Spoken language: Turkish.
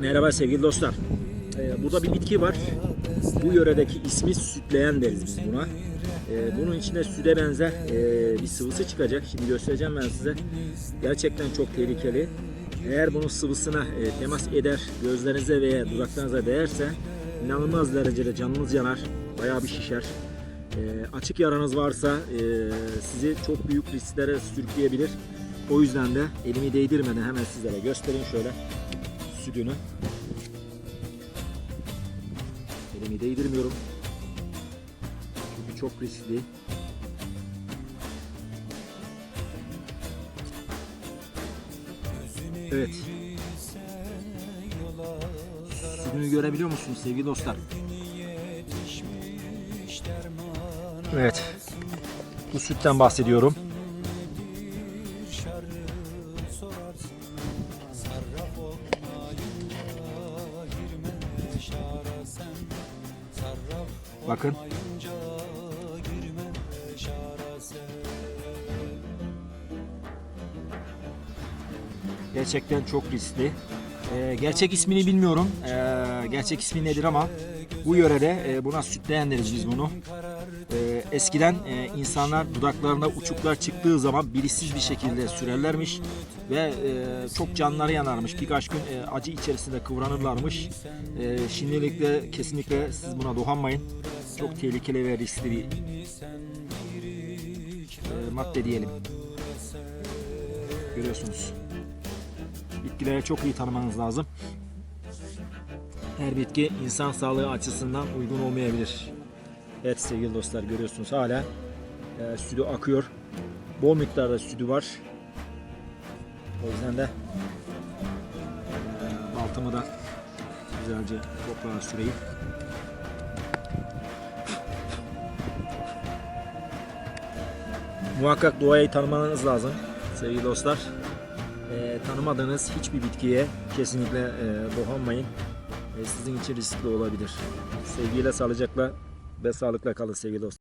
Merhaba sevgili dostlar. Ee, burada bir bitki var. Bu yöredeki ismi sütleyen deriz biz buna. Ee, bunun içinde süte benzer ee, bir sıvısı çıkacak. Şimdi göstereceğim ben size. Gerçekten çok tehlikeli. Eğer bunun sıvısına ee, temas eder, gözlerinize veya dudaklarınıza değerse inanılmaz derecede canınız yanar. Bayağı bir şişer. Açık yaranız varsa ee, sizi çok büyük risklere sürükleyebilir. O yüzden de elimi değdirmeden hemen sizlere göstereyim şöyle sütünü. Elimi değdirmiyorum. Çünkü çok riskli. Evet. Sütünü görebiliyor musunuz sevgili dostlar? Evet. Bu sütten bahsediyorum. Bakın. Gerçekten çok riskli. Ee, gerçek ismini bilmiyorum. Ee, gerçek ismi nedir ama bu yörede e, buna sütleyen deriz biz bunu. Ee, eskiden e, insanlar dudaklarında uçuklar çıktığı zaman bilinçsiz bir şekilde sürerlermiş ve e, çok canları yanarmış. Birkaç gün e, acı içerisinde kıvranırlarmış. E, şimdilik de kesinlikle siz buna dokunmayın. Çok tehlikeli ve riskli bir e, madde diyelim. Görüyorsunuz. Bitkileri çok iyi tanımanız lazım. Her bitki insan sağlığı açısından uygun olmayabilir. Evet sevgili dostlar görüyorsunuz hala e, sütü akıyor. Bol miktarda sütü var. O yüzden de e, baltımı da güzelce toprağa süreyim. Muhakkak doğayı tanımanız lazım sevgili dostlar. E, tanımadığınız hiçbir bitkiye kesinlikle e, dokunmayın. E, sizin için riskli olabilir. Sevgiyle, sağlıcakla ve sağlıkla kalın sevgili dostlar.